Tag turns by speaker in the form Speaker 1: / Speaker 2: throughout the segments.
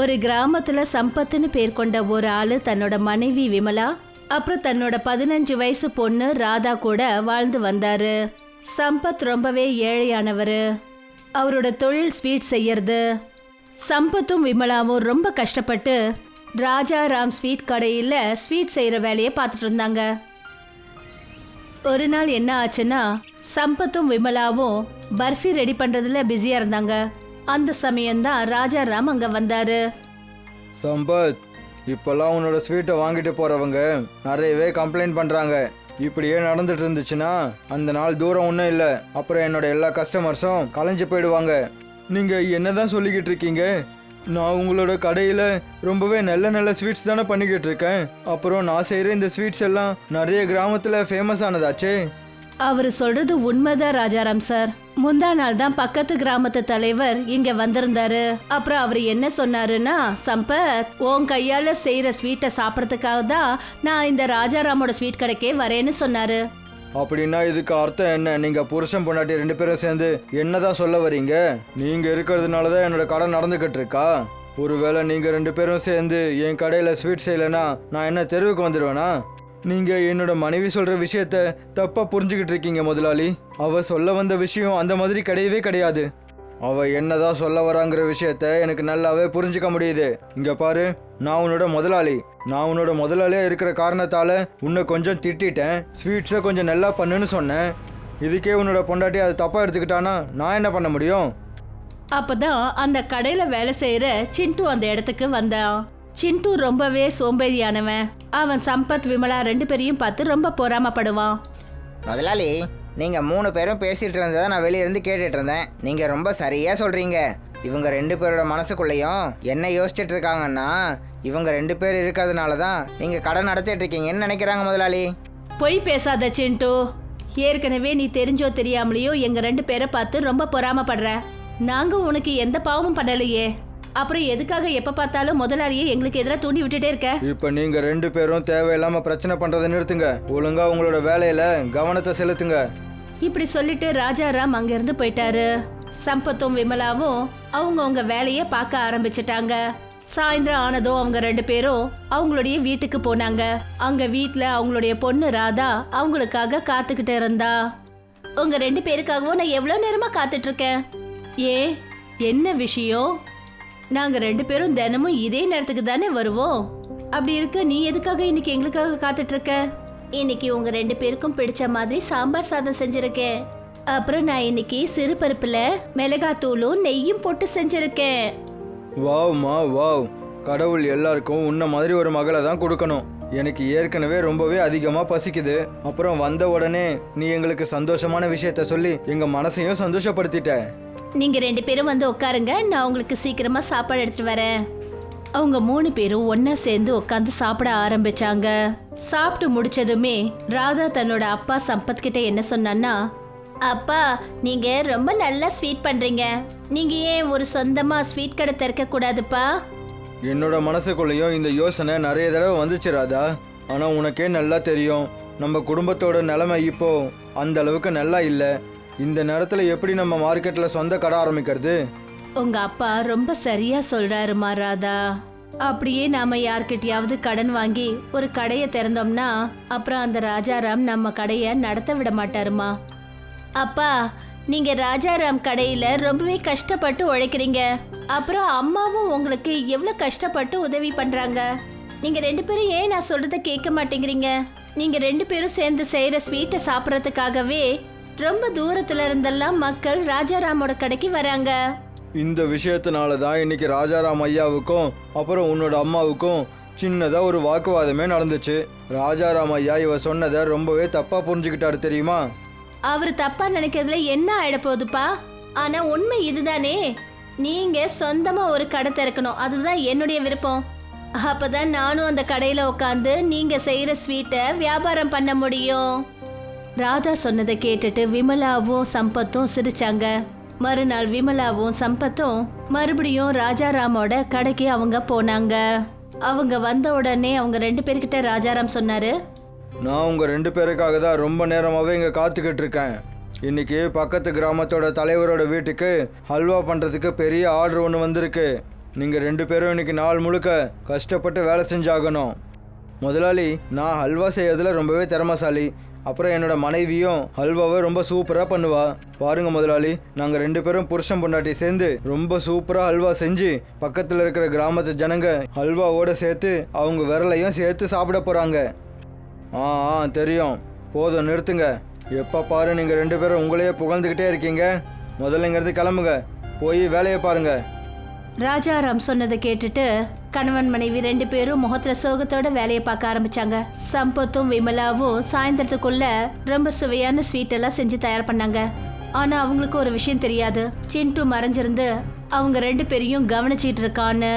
Speaker 1: ஒரு கிராமத்துல சம்பத்துன்னு பேர் கொண்ட ஒரு ஆளு தன்னோட மனைவி விமலா அப்புறம் தன்னோட பதினஞ்சு வயசு பொண்ணு ராதா கூட வாழ்ந்து வந்தாரு. சம்பத் ரொம்பவே ஏழையானவர். அவரோட தொழில் ஸ்வீட் செய்யறது. சம்பத்தும் விமலாவும் ரொம்ப கஷ்டப்பட்டு ராஜா ராம் ஸ்வீட் கடையில் ஸ்வீட் செய்கிற வேலையை பார்த்துட்டு இருந்தாங்க. ஒரு நாள் என்ன ஆச்சுன்னா சம்பத்தும் விமலாவும் பர்ஃபி ரெடி பண்ணுறதுல பிஸியாக இருந்தாங்க. அந்த சமயம்தான் ராஜாராம் அங்க வந்தாரு.
Speaker 2: சம்பத் இப்போல்லாம் உன்னோட ஸ்வீட்டை வாங்கிட்டு போகிறவங்க நிறையவே கம்ப்ளைண்ட் பண்ணுறாங்க இப்படியே நடந்துட்டு இருந்துச்சுன்னா அந்த நாள் தூரம் ஒன்றும் இல்லை. அப்புறம் என்னோட எல்லா கஸ்டமர்ஸும் கலைஞ்சு போயிடுவாங்க. நீங்கள் என்னதான் சொல்லிக்கிட்டு இருக்கீங்க? நான் உங்களோட கடையில் ரொம்பவே நல்ல நல்ல ஸ்வீட்ஸ் தானே பண்ணிக்கிட்டு இருக்கேன். அப்புறம் நான் செய்கிற இந்த ஸ்வீட்ஸ் எல்லாம் நிறைய கிராமத்தில் ஃபேமஸ் ஆனதாச்சே.
Speaker 1: அவர் சொல்றது உண்மைதான் ராஜாராம் சார். முந்தா நாள் தான் பக்கத்து கிராமத்து தலைவர் இங்க வந்திருந்தாரு. அப்புறம் அவர் என்ன சொன்னாருன்னா சம்பத் உன் கையால செய்யற ஸ்வீட்டை சாப்பிட்றதுக்காக தான் நான் இந்த ராஜாராமோட ஸ்வீட் கடைக்கே வரேன்னு சொன்னாரு.
Speaker 2: அப்படின்னா இதுக்கு அர்த்தம் என்ன? நீங்கள் புருஷன் பொண்டாட்டி ரெண்டு பேரும் சேர்ந்து என்னதான் சொல்ல வரீங்க? நீங்கள் இருக்கிறதுனால தான் என்னோட கடை நடந்துக்கிட்டு இருக்கா? ஒருவேளை நீங்கள் ரெண்டு பேரும் சேர்ந்து என் கடையில் ஸ்வீட் செய்யலைன்னா நான் என்ன தெருவுக்கு வந்துடுவேனா நீங்கள் என்னோட மனைவி சொல்கிற விஷயத்த தப்பாக புரிஞ்சுக்கிட்டு இருக்கீங்க முதலாளி. அவ சொல்ல வந்த விஷயம் அந்த மாதிரி கிடையவே கிடையாது. அவ என்னதான் சொல்ல வராங்கிற விஷயத்த எனக்கு நல்லாவே புரிஞ்சுக்க முடியுது. இங்க பாரு நான் உன்னோட முதலாளி. நான் உன்னோட முதலாளியா இருக்கிற காரணத்தால உன்னை கொஞ்சம் திட்டிட்டேன். ஸ்வீட்ஸை கொஞ்சம் நல்லா பண்ணுன்னு சொன்னேன். இதுக்கே உன்னோட பொண்டாட்டி அதை தப்பா எடுத்துக்கிட்டானா? நான் என்ன பண்ண முடியும்?
Speaker 1: அப்பதான் அந்த கடையில வேலை செய்யற சிண்டு அந்த இடத்துக்கு வந்தான் சிண்டு ரொம்பவே சோம்பேறியானவன். அவன் சம்பத் விமலா ரெண்டு பேரையும் பார்த்து ரொம்ப பொறாமப்படுவான்.
Speaker 3: முதலாளி நீங்கள் மூணு பேரும் பேசிகிட்டு இருந்ததை நான் வெளியே இருந்து கேட்டுட்டு இருந்தேன். நீங்கள் ரொம்ப சரியாக சொல்கிறீங்க இவங்க ரெண்டு பேரோட மனசுக்குள்ளேயும் என்ன யோசிச்சுட்டு இருக்காங்கன்னா இவங்க ரெண்டு பேர் இருக்கிறதுனால தான் நீங்கள் கடை நடத்திட்டு இருக்கீங்கன்னு நினைக்கிறாங்க முதலாளி.
Speaker 1: பொய் பேசாத சிண்டு. ஏற்கனவே நீ தெரிஞ்சோ தெரியாமலையோ எங்க ரெண்டு பேரை பார்த்து ரொம்ப பொறாமப்படுற. நாங்க உனக்கு எந்த பாவமும் பண்ணலையே. அப்புறம் எதுக்காக எப்ப பார்த்தாலும் முதலாளியே எங்களுக்கு எதிராக தூண்டி விட்டுட்டே இருக்க?
Speaker 2: இப்போ நீங்க ரெண்டு பேரும் தேவையில்லாம பிரச்சனை பண்றதை நிறுத்துங்க. ஒழுங்கா உங்களோட வேலையில கவனத்தை செலுத்துங்க.
Speaker 1: இப்படி சொல்லிட்டு ராஜாராம் அங்கிருந்து போயிட்டாரு. சம்பத்தும் விமலாவும் அவங்கவங்க வேலையை பார்க்க ஆரம்பிச்சிட்டாங்க. சாயந்தரம் ஆனதும் அவங்க ரெண்டு பேரும் அவங்களுடைய வீட்டுக்கு போனாங்க. அங்க வீட்ல அவங்களுடைய பொண்ணு ராதா அவங்களுக்காக காத்துக்கிட்டு இருந்தா. உங்க ரெண்டு பேருக்காகவும் நான் எவ்வளவு நேரமா காத்துட்டு இருக்கேன்? ஏ என்ன விஷயம்? நாங்க ரெண்டு பேரும் தினமும் இதே நேரத்துக்கு தானே வருவோம். அப்படி இருக்க நீ எதுக்காக இன்னைக்கு எங்களுக்காக காத்துட்டு இருக்க இன்னைக்கு உங்க ரெண்டு பேருக்கும் பிடிச்ச மாதிரி சாம்பார் சாதம் செஞ்சிருக்கேன். அப்புறம் நான் இன்னைக்கு சிறு பருப்புல மிளகாத்தூளும் நெய்யும் போட்டு செஞ்சிருக்கேன்.
Speaker 2: வாவ்மா வாவ். கடவுள் எல்லாருக்கும் உன்ன மாதிரி ஒரு மகளை தான் கொடுக்கணும். எனக்கு ஏற்கனவே ரொம்பவே அதிகமாக பசிக்குது. அப்புறம் வந்த உடனே நீ எங்களுக்கு சந்தோஷமான விஷயத்த சொல்லி எங்க மனசையும் சந்தோஷப்படுத்திட்ட.
Speaker 1: நீங்க ரெண்டு பேரும் வந்து உட்காருங்க. நான் உங்களுக்கு சீக்கிரமா சாப்பாடு எடுத்துட்டு வரேன். அவங்க மூணு பேரும் ஒன்னா சேர்ந்து உட்காந்து சாப்பிட ஆரம்பிச்சாங்க. சாப்பிட்டு முடிச்சதுமே ராதா தன்னோட அப்பா சம்பத் கிட்ட என்ன சொன்னான்னா அப்பா நீங்க ரொம்ப நல்லா ஸ்வீட் பண்றீங்க. நீங்க ஏன் ஒரு சொந்தமா ஸ்வீட் கடை திறக்க கூடாதுப்பா?
Speaker 2: என்னோட மனசுக்குள்ளேயும் இந்த யோசனை நிறைய தடவை வந்துச்சு ராதா. ஆனால் உனக்கே நல்லா தெரியும். நம்ம குடும்பத்தோட நிலைமை இப்போ அந்த அளவுக்கு நல்லா இல்லை. இந்த நேரத்தில் எப்படி நம்ம மார்க்கெட்டில் சொந்த கடை ஆரம்பிக்கிறது?
Speaker 1: உங்க அப்பா ரொம்ப சரியா சொல்றாருமா ராதா. அப்படியே நாம யார்கிட்டயாவது கடன் வாங்கி ஒரு கடையை திறந்தோம்னா அப்புறம் அந்த ராஜாராம் நம்ம கடையை நடத்த விட மாட்டாருமா? அப்பா நீங்க ராஜாராம் கடையில ரொம்பவே கஷ்டப்பட்டு உழைக்கிறீங்க. அப்புறம் அம்மாவும் உங்களுக்கு எவ்வளவு கஷ்டப்பட்டு உதவி பண்றாங்க? நீங்க ரெண்டு பேரும் ஏன் நான் சொல்றத கேட்க மாட்டேங்கிறீங்க? நீங்க ரெண்டு பேரும் சேர்ந்து செய்யற ஸ்வீட்டை சாப்பிட்றதுக்காகவே ரொம்ப தூரத்துல இருந்தெல்லாம் மக்கள் ராஜாராமோட கடைக்கு வராங்க.
Speaker 2: இந்த விஷயத்தினால தான் இன்னைக்கு ராஜாராம் ஐயாவுக்கும் அப்புறம் உன்னோட அம்மாவுக்கும் சின்னதாக ஒரு வாக்குவாதமே நடந்துச்சு. ராஜாராம் ஐயா இவ சொன்னதை ரொம்பவே தப்பாக புரிஞ்சுக்கிட்டாரு தெரியுமா?
Speaker 1: அவர் தப்பா நினைக்கிறதுல என்ன ஆயிட போகுதுப்பா ஆனா உண்மை இதுதானே. நீங்க சொந்தமா ஒரு கடை திறக்கணும். அதுதான் என்னுடைய விருப்பம். அப்பதான் நானும் அந்த கடையில உட்காந்து நீங்க செய்யற ஸ்வீட்டை வியாபாரம் பண்ண முடியும். ராதா சொன்னதை கேட்டுட்டு விமலாவும் சம்பத்தும் சிரிச்சாங்க. மறுநாள் விமலாவும் சம்பத்தும் மறுபடியும் ராஜாராமோட கடைக்கு அவங்க போனாங்க. அவங்க வந்த உடனே அவங்க ரெண்டு பேர்கிட்ட ராஜாராம் சொன்னாரு
Speaker 2: நான் உங்க ரெண்டு பேருக்காக தான் ரொம்ப நேரமாகவே இங்கே காத்துக்கிட்டு இருக்கேன். இன்னைக்கு பக்கத்து கிராமத்தோட தலைவரோட வீட்டுக்கு ஹல்வா பண்ணுறதுக்கு பெரிய ஆர்டர் ஒன்று வந்திருக்கு. நீங்கள் ரெண்டு பேரும் இன்னைக்கு நாள் முழுக்க கஷ்டப்பட்டு வேலை செஞ்சாகணும். முதலாளி நான் ஹல்வா செய்யறதுல ரொம்பவே திறமசாலி. அப்புறம் என்னோட மனைவியும் ஹல்வாவை ரொம்ப சூப்பராக பண்ணுவா. பாருங்க முதலாளி நாங்கள் ரெண்டு பேரும் புருஷன் பொண்டாட்டி சேர்ந்து ரொம்ப சூப்பராக ஹல்வா செஞ்சு பக்கத்தில் இருக்கிற கிராமத்து ஜனங்க ஹல்வாவோட சேர்த்து அவங்க விரலையும் சேர்த்து சாப்பிட போகிறாங்க ஆ ஆ தெரியும். போதும் நிறுத்துங்க. எப்போ பாரு நீங்கள் ரெண்டு பேரும் உங்களையே புகழ்ந்துக்கிட்டே இருக்கீங்க. முதல்லங்கிறது கிளம்புங்க. போய் வேலையை பாருங்கள்
Speaker 1: ராஜாராம் சொன்னதை கேட்டுட்டு கணவன் மனைவி ரெண்டு பேரும் முகத்துல சோகத்தோட வேலையை பார்க்க ஆரம்பிச்சாங்க. சம்பத்தும் விமலாவும் சாயந்தரத்துக்குள்ள ரொம்ப சுவையான ஸ்வீட் எல்லாம் செஞ்சு தயார் பண்ணாங்க. ஆனா அவங்களுக்கு ஒரு விஷயம் தெரியாது. சிண்டு மறைஞ்சிருந்து அவங்க ரெண்டு பேரையும் கவனிச்சிட்டு இருக்கான்னு.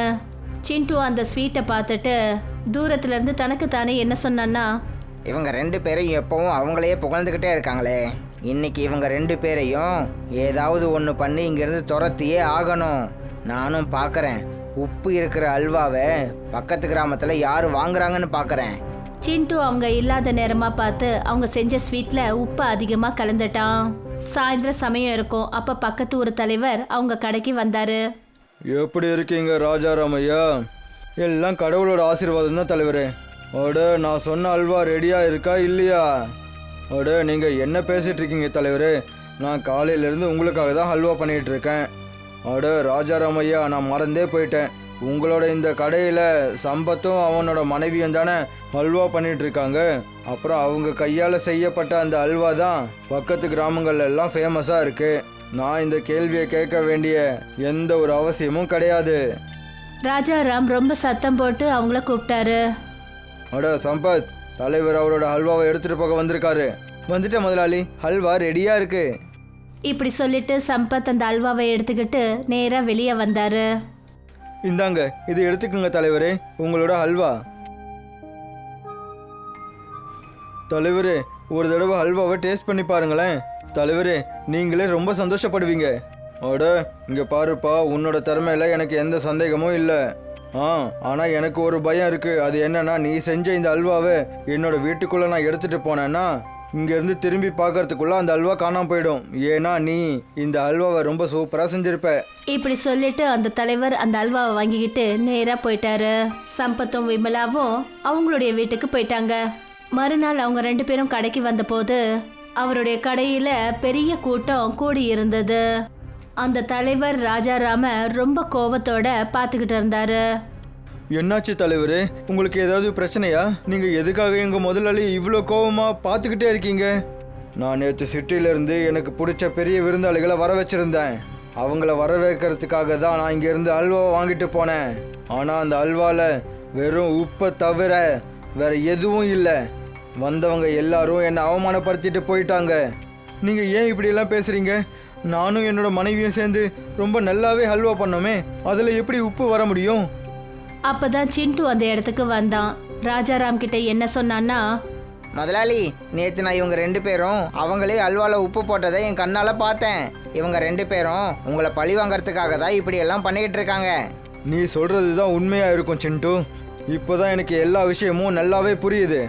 Speaker 1: சிண்டு அந்த ஸ்வீட்டை பார்த்துட்டு தூரத்துல இருந்து தனக்கு தானே என்ன சொன்னான்னா
Speaker 3: இவங்க ரெண்டு பேரும் எப்பவும் அவங்களையே புகழ்ந்துக்கிட்டே இருக்காங்களே. இன்னைக்கு இவங்க ரெண்டு பேரையும் ஏதாவது ஒன்று பண்ணி இங்கேருந்து துரத்தியே ஆகணும். நானும் பார்க்குறேன் உப்பு இருக்கிற அல்வாவை பக்கத்து கிராமத்தில் யார் வாங்குறாங்கன்னு பார்க்குறேன்
Speaker 1: சிண்டு அவங்க இல்லாத நேரமா பார்த்து அவங்க செஞ்ச ஸ்வீட்ல உப்பு அதிகமா கலந்துட்டான். சாயந்தரம் சமயம் இருக்கும். அப்ப பக்கத்து ஊர் தலைவர் அவங்க கடைக்கு வந்தாரு.
Speaker 2: எப்படி இருக்கீங்க ராஜாராம் ஐயா எல்லாம் கடவுளோட ஆசீர்வாதம் தான் தலைவரே. அட நான் சொன்ன அல்வா ரெடியாக இருக்கா இல்லையா? அட நீங்கள் என்ன பேசிட்டு இருக்கீங்க தலைவரே? நான் காலையிலேருந்து உங்களுக்காக தான் ஹல்வா பண்ணிட்டு இருக்கேன். அட ராஜாராம் ஐயா நான் மறந்தே போயிட்டேன். உங்களோட இந்த கடையில் சம்பத்தும் அவனோட மனைவியும் தானே ஹல்வா பண்ணிட்டு இருக்காங்க? அப்புறம் அவங்க கையால் செய்யப்பட்ட அந்த அல்வா தான் பக்கத்து கிராமங்கள்ல எல்லாம் ஃபேமஸாக இருக்குது நான் இந்த கேள்வியை கேட்க வேண்டிய எந்த ஒரு அவசியமும் கிடையாது.
Speaker 1: ராஜாராம் ரொம்ப சத்தம் போட்டு அவங்கள கூப்பிட்டாரு.
Speaker 2: அட சம்பத் தலைவர் அவரோட ஹல்வாவை எடுத்துட்டு போக வந்திருக்காரு. வந்துட்டேன் முதலாளி ஹல்வா ரெடியா இருக்கு.
Speaker 1: இப்படி சொல்லிட்டு சம்பத் அந்த அல்வாவை எடுத்துக்கிட்டு நேராக வெளியே வந்தாரு.
Speaker 2: இந்தாங்க இதை எடுத்துக்கோங்க தலைவரே உங்களோட அல்வா. தலைவரே ஒரு தடவை அல்வாவை டேஸ்ட் பண்ணி பாருங்களேன். தலைவரே நீங்களே ரொம்ப சந்தோஷப்படுவீங்க. அட இங்கே பாருப்பா உன்னோட திறமையில எனக்கு எந்த சந்தேகமும் இல்லை. ஆ ஆனால் எனக்கு ஒரு பயம் இருக்குது அது என்னன்னா நீ செஞ்ச இந்த அல்வாவை என்னோட வீட்டுக்குள்ளே நான் எடுத்துகிட்டு போனேன்னா இங்கேருந்து திரும்பி பார்க்கறதுக்குள்ள அந்த அல்வா காணாம போயிடும். ஏன்னா நீ இந்த அல்வாவை ரொம்ப சூப்பராக செஞ்சிருப்ப.
Speaker 1: இப்படி சொல்லிட்டு அந்த தலைவர் அந்த அல்வாவை வாங்கிக்கிட்டு நேரா போயிட்டாரு. சம்பத்தும் விமலாவும் அவங்களுடைய வீட்டுக்கு போயிட்டாங்க. மறுநாள் அவங்க ரெண்டு பேரும் கடைக்கு வந்தபோது அவருடைய கடையில பெரிய கூட்டம் கூடி இருந்தது அந்த தலைவர் ராஜாராம ரொம்ப கோபத்தோட பார்த்துக்கிட்டு இருந்தாரு.
Speaker 2: என்னாச்சு தலைவர்? உங்களுக்கு ஏதாவது பிரச்சனையா? நீங்க எதுக்காக எங்க முதலாளி இவ்வளோ கோவமா பார்த்துக்கிட்டே இருக்கீங்க? நான் நேற்று சிட்டியிலேருந்து எனக்கு பிடிச்ச பெரிய விருந்தாளிகளை வர வச்சிருந்தேன். அவங்கள வர வைக்கிறதுக்காக தான் நான் இங்கேருந்து அல்வா வாங்கிட்டு போனேன். ஆனால் அந்த அல்வாவில் வெறும் உப்பை தவிர வேற எதுவும் இல்லை. வந்தவங்க எல்லாரும் என்னை அவமானப்படுத்திட்டு போயிட்டாங்க. நீங்கள் ஏன் இப்படியெல்லாம் பேசுகிறீங்க நானும் என்னோட மனைவியும் சேர்ந்து ரொம்ப நல்லாவே ஹல்வா பண்ணோமே. அதில் எப்படி உப்பு வர முடியும்?
Speaker 1: அப்பதான் சிண்டு அந்த இடத்துக்கு வந்தான். ராஜாராம் கிட்ட என்ன சொன்னான்னா
Speaker 3: முதலாளி நேற்று நான் இவங்க ரெண்டு பேரும் அவங்களே அல்வாவில் உப்பு போட்டதை என் கண்ணால் பார்த்தேன். இவங்க ரெண்டு பேரும் உங்களை பழி வாங்கறதுக்காக தான் இப்படி எல்லாம் பண்ணிக்கிட்டு இருக்காங்க.
Speaker 2: நீ சொல்றது தான் உண்மையா இருக்கும் சிண்டு. இப்போதான் எனக்கு எல்லா விஷயமும் நல்லாவே புரியுது.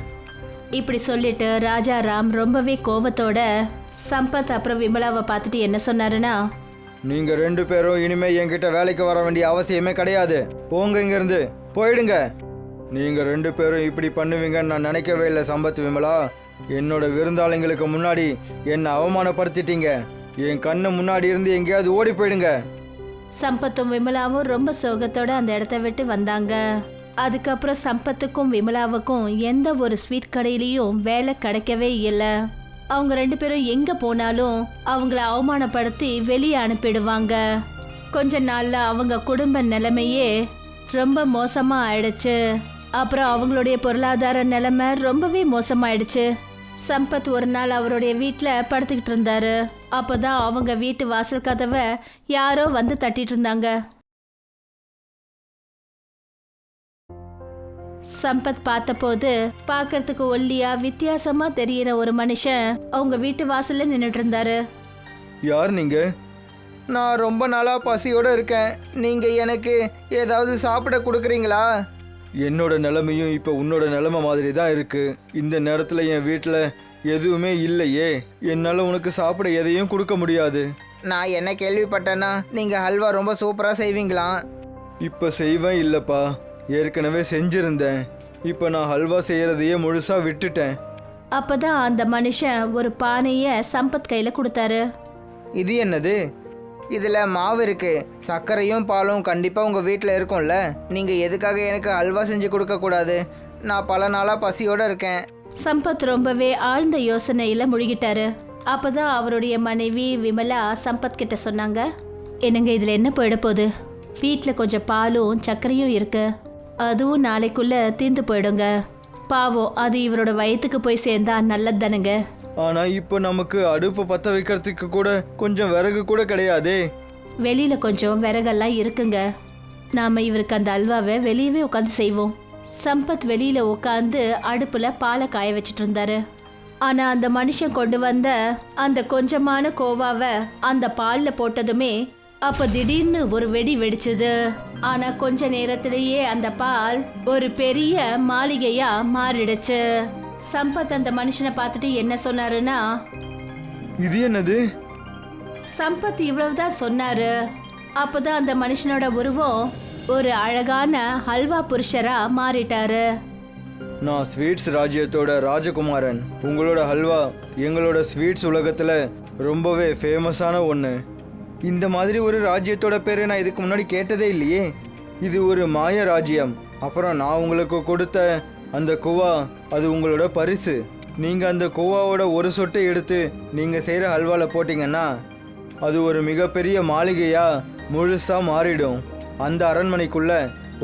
Speaker 1: இப்படி சொல்லிட்டு ராஜாராம் ரொம்பவே கோபத்தோட சம்பத் அப்புறம் விமலாவை பார்த்துட்டு என்ன சொன்னாருன்னா
Speaker 2: நீங்க ரெண்டு பேரும் இனிமே என்கிட்ட வேலைக்கு வர வேண்டிய அவசியமே கிடையாது. போங்க இங்கிருந்து. போயிடுங்க. நீங்க ரெண்டு பேரும் இப்படி பண்ணுவீங்கன்னு நான் நினைக்கவே இல்லை சம்பத் விமலா. என்னோட விருந்தாளிங்களுக்கு முன்னாடி என்னை அவமானப்படுத்திட்டீங்க. என் கண்ணு முன்னாடி இருந்து எங்கேயாவது ஓடி போயிடுங்க.
Speaker 1: சம்பத்தும் விமலாவும் ரொம்ப சோகத்தோட அந்த இடத்த விட்டு வந்தாங்க. அதுக்கப்புறம் சம்பத்துக்கும் விமலாவுக்கும் எந்த ஒரு ஸ்வீட் கடையிலையும் வேலை கிடைக்கவே இல்லை. அவங்க ரெண்டு பேரும் எங்க போனாலும் அவங்கள அவமானப்படுத்தி வெளியே அனுப்பிடுவாங்க. கொஞ்ச நாள்ல அவங்க குடும்ப நிலைமையே ரொம்ப மோசமா ஆயிடுச்சு. அப்புறம் அவங்களுடைய பொருளாதார நிலைமை ரொம்பவே மோசமாயிடுச்சு. சம்பத் ஒரு நாள் அவருடைய வீட்டில் படுத்துக்கிட்டு இருந்தாரு. அப்போதான் அவங்க வீட்டு வாசல் கதவை யாரோ வந்து தட்டிட்டு இருந்தாங்க. சம்பத் பார்த்தபோது பார்க்கறதுக்கு ஒல்லியா வித்தியாசமா தெரியற ஒரு மனுஷன் அவங்க வீட்டு வாசல்ல நின்றுட்டு இருந்தாரு
Speaker 2: யார் நீங்க?
Speaker 3: நான் ரொம்ப நாளாக பசியோடு இருக்கேன். நீங்கள் எனக்கு ஏதாவது சாப்பிட கொடுக்குறீங்களா?
Speaker 2: என்னோட நிலைமையும் இப்போ உன்னோட நிலைமை மாதிரி தான் இருக்கு. இந்த நேரத்தில் என் வீட்டில் எதுவுமே இல்லையே. என்னால் உனக்கு சாப்பிட எதையும் கொடுக்க முடியாது.
Speaker 3: நான் என்ன கேள்விப்பட்டேன்னா நீங்கள் ஹல்வா ரொம்ப சூப்பராக செய்வீங்களாம்
Speaker 2: இப்போ செய்வேன் இல்லைப்பா. ஏற்கனவே செஞ்சிருந்தேன். இப்போ நான் ஹல்வா செய்யறதையே முழுசா விட்டுட்டேன்.
Speaker 1: அப்பதான் அந்த மனுஷன் ஒரு பானைய சம்பத் கையில கொடுத்தாரு.
Speaker 3: இது என்னது? இதில் மாவு இருக்கு. சர்க்கரையும் பாலும் கண்டிப்பாக உங்கள் வீட்டில் இருக்கும்ல. நீங்கள் எதுக்காக எனக்கு அல்வா செஞ்சு கொடுக்கக்கூடாது நான் பல நாளாக பசியோடு இருக்கேன்.
Speaker 1: சம்பத் ரொம்பவே ஆழ்ந்த யோசனையில முழுகிட்டாரு. அப்பதான் அவருடைய மனைவி விமலா சம்பத் கிட்ட சொன்னாங்க என்னங்க இதுல என்ன போயிட போகுது? வீட்டில் கொஞ்சம் பாலும் சர்க்கரையும் இருக்கு. அதுவும் நாளைக்குள்ள தீந்து போயிடுங்க. பாவம் அது இவரோட வயிற்றுக்கு போய் சேர்ந்தா நல்லது தானுங்க
Speaker 2: ஆனா இப்போ நமக்கு அடுப்பு பத்த வைக்கிறதுக்கு கூட கொஞ்சம் விறகு கூட கிடையாதே.
Speaker 1: வெளியில கொஞ்சம் விறகெல்லாம் இருக்குங்க. நாம இவருக்கு அந்த அல்வாவை வெளியவே உட்காந்து செய்வோம். சம்பத் வெளியில உட்காந்து அடுப்புல பாலை காய வச்சிட்டு இருந்தாரு. ஆனா அந்த மனுஷன் கொண்டு வந்த அந்த கொஞ்சமான கோவாவை அந்த பால்ல போட்டதுமே அப்ப திடீர்னு ஒரு வெடி வெடிச்சது. ஆனா கொஞ்ச நேரத்திலேயே அந்த பால் ஒரு பெரிய மாளிகையா மாறிடுச்சு. சம்பத் அந்த மனுஷனை பார்த்துட்டு என்ன சொன்னாருன்னா
Speaker 2: இது என்னது?
Speaker 1: சம்பத் இவ்வளவுதான் சொன்னாரு. அப்பதான் அந்த மனுஷனோட உருவம் ஒரு அழகான ஹல்வா புருஷரா மாறிட்டாரு.
Speaker 2: நான் ஸ்வீட்ஸ் ராஜ்யத்தோட ராஜகுமாரன். உங்களோட ஹல்வா எங்களோட ஸ்வீட்ஸ் உலகத்தில் ரொம்பவே ஃபேமஸான ஒன்று இந்த மாதிரி ஒரு ராஜ்யத்தோட பேர் நான் இதுக்கு முன்னாடி கேட்டதே இல்லையே. இது ஒரு மாய ராஜ்யம். அப்புறம் நான் உங்களுக்கு கொடுத்த அந்த குவா அது உங்களோட பரிசு. நீங்கள் அந்த குவாவோட ஒரு சொட்டை எடுத்து நீங்கள் செய்கிற ஹல்வாவில் போட்டிங்கன்னா அது ஒரு மிகப்பெரிய மாளிகையாக முழுசாக மாறிடும். அந்த அரண்மனைக்குள்ள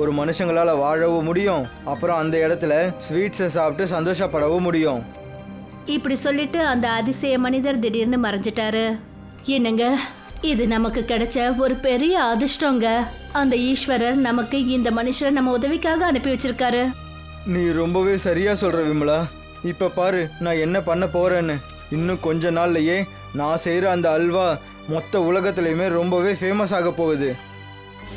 Speaker 2: ஒரு மனுஷங்களால் வாழவும் முடியும். அப்புறம் அந்த இடத்துல ஸ்வீட்ஸை சாப்பிட்டு சந்தோஷப்படவும் முடியும்.
Speaker 1: இப்படி சொல்லிட்டு அந்த அதிசய மனிதர் திடீர்னு மறைஞ்சிட்டாரு. என்னங்க? இது நமக்கு கிடைச்ச ஒரு பெரிய அதிர்ஷ்டங்க. அந்த ஈஸ்வரர் நமக்கு இந்த மனுஷரை நம்ம உதவிக்காக அனுப்பி வச்சிருக்காரு.
Speaker 2: நீ ரொம்பவே சரியா சொல்ற விமலா. இப்ப பாரு நான் என்ன பண்ண போறேன்னு. இன்னும் கொஞ்ச நாள்லயே நான் செய்யற அந்த அல்வா மொத்த உலகத்துலயுமே ரொம்பவே ஃபேமஸ் ஆக போகுது.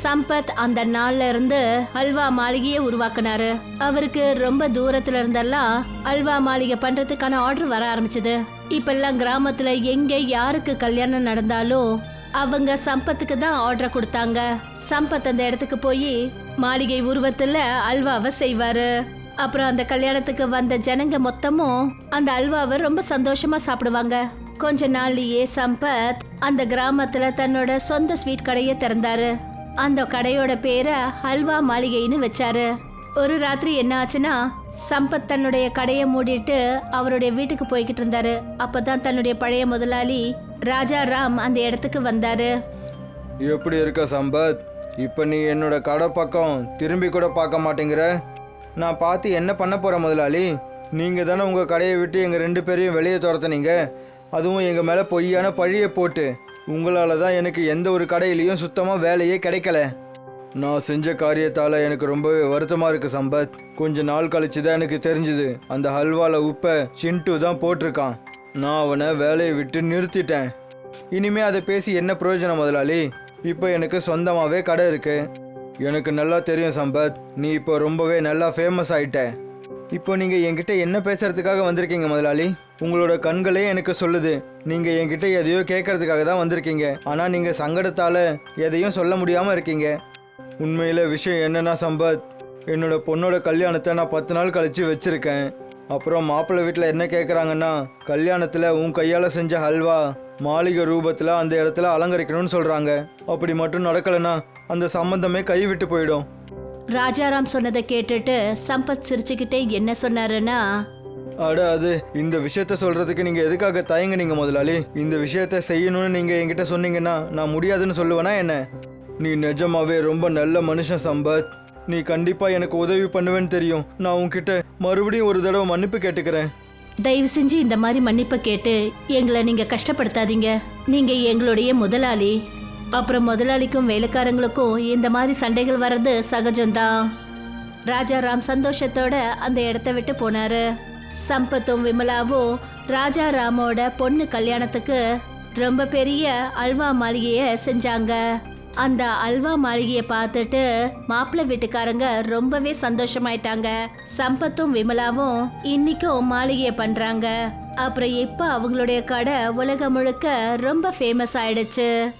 Speaker 1: சம்பத் அந்த நாள்ல இருந்து அல்வா மாளிகையை உருவாக்குனாரு. அவருக்கு ரொம்ப தூரத்துல இருந்தெல்லாம் அல்வா மாளிகை பண்றதுக்கான ஆர்டர் வர ஆரம்பிச்சது. இப்பெல்லாம் கிராமத்துல எங்க யாருக்கு கல்யாணம் நடந்தாலும் அவங்க சம்பத்துக்கு தான் ஆர்டர் கொடுத்தாங்க. சம்பத் அந்த இடத்துக்கு போய் மாளிகை உருவத்துல அல்வாவை செய்வாரு. அப்புறம் அந்த கல்யாணத்துக்கு வந்த ஜனங்க மொத்தமும் அந்த அல்வாவை ரொம்ப சந்தோஷமா சாப்பிடுவாங்க. கொஞ்ச நாள்லயே சம்பத் அந்த கிராமத்துல தன்னோட சொந்த ஸ்வீட் கடையை திறந்தாரு. அந்த கடையோட பேரை அல்வா மாளிகைன்னு வச்சாரு. ஒரு ராத்திரி என்ன ஆச்சுன்னா சம்பத் தன்னுடைய கடையை மூடிட்டு அவருடைய வீட்டுக்கு போய்கிட்டு இருந்தாரு. அப்பதான் தன்னுடைய பழைய முதலாளி ராஜா ராம் அந்த இடத்துக்கு வந்தாரு.
Speaker 2: எப்படி இருக்க சம்பத்? இப்போ நீ என்னோட கடை பக்கம் திரும்பி கூட பார்க்க மாட்டேங்கிற? நான் பார்த்து என்ன பண்ண போகிறேன் முதலாளி? நீங்கள் தானே உங்கள் கடையை விட்டு எங்கள் ரெண்டு பேரையும் வெளியே துரத்துனீங்க. அதுவும் எங்கள் மேலே பொய்யான பழியை போட்டு. உங்களால் தான் எனக்கு எந்த ஒரு கடையிலையும் சுத்தமாக வேலையே கிடைக்கல. நான் செஞ்ச காரியத்தால் எனக்கு ரொம்பவே வருத்தமாக இருக்குது சம்பத். கொஞ்ச நாள் கழிச்சு தான் எனக்கு தெரிஞ்சுது. அந்த ஹல்வாவில் உப்பை சின்ட்டு தான் போட்டிருக்கான். நான் அவனை வேலையை விட்டு நிறுத்திட்டேன். இனிமே அதை பேசி என்ன பிரயோஜனம் முதலாளி? இப்போ எனக்கு சொந்தமாகவே கடை இருக்கு. எனக்கு நல்லா தெரியும் சம்பத். நீ இப்போ ரொம்பவே நல்லா ஃபேமஸ் ஆயிட்ட. இப்போ நீங்கள் என்கிட்ட என்ன பேசுறதுக்காக வந்திருக்கீங்க முதலாளி? உங்களோட கண்களே எனக்கு சொல்லுது. நீங்கள் என்கிட்ட எதையோ கேட்கறதுக்காக தான் வந்திருக்கீங்க. ஆனால் நீங்கள் சங்கடத்தால் எதையும் சொல்ல முடியாமல் இருக்கீங்க. உண்மையில் விஷயம் என்னன்னா சம்பத் என்னோட பொண்ணோட கல்யாணத்தை நான் பத்து நாள் கழித்து வச்சுருக்கேன். அப்புறம் மாப்பிள்ளை வீட்டில் என்ன கேட்குறாங்கன்னா கல்யாணத்தில் உன் கையால் செஞ்ச ஹல்வா மாளிகை ரூபத்தில் அந்த இடத்துல அலங்கரிக்கணும்னு சொல்கிறாங்க அப்படி மட்டும் நடக்கலைன்னா அந்த சம்பந்தமே கைவிட்டு போயிடும்.
Speaker 1: ராஜாராம் சொன்னதை கேட்டுட்டு சம்பத் சிரிச்சுக்கிட்டே என்ன சொன்னாருன்னா
Speaker 2: அட அது இந்த விஷயத்த சொல்றதுக்கு நீங்க எதுக்காக தயங்குனீங்க முதலாளி? இந்த விஷயத்த செய்யணும்னு நீங்க என்கிட்ட சொன்னீங்கன்னா நான் முடியாதுன்னு சொல்லுவேனா என்ன? நீ நிஜமாவே ரொம்ப நல்ல மனுஷன் சம்பத். நீ கண்டிப்பா எனக்கு உதவி பண்ணுவேன்னு தெரியும். நான் உன்கிட்ட மறுபடியும் ஒரு தடவை மன்னிப்பு கேட்டுக்கிறேன்.
Speaker 1: தயவு செஞ்சு இந்த மாதிரி மன்னிப்பை கேட்டு எங்களை நீங்க கஷ்டப்படுத்தாதீங்க. நீங்க எங்களுடைய முதலாளி. அப்புறம் முதலாளிக்கும் வேலைக்காரங்களுக்கும் இந்த மாதிரி சண்டைகள் வர்றது சகஜம்தான். ராஜாராம் சந்தோஷத்தோட அந்த இடத்த விட்டு போனாரு. சம்பத்தும் விமலாவும் ராஜாராமோட பொண்ணு கல்யாணத்துக்கு ரொம்ப பெரிய அல்வா மாளிகையை செஞ்சாங்க. அந்த அல்வா மாளிகையை பார்த்துட்டு மாப்பிள்ளை வீட்டுக்காரங்க ரொம்பவே சந்தோஷமாயிட்டாங்க. சம்பத்தும் விமலாவும் இன்னைக்கும் மாளிகையை பண்றாங்க. அப்புறம் இப்ப அவங்களுடைய கடை உலகம் முழுக்க ரொம்ப ஃபேமஸ் ஆயிடுச்சு.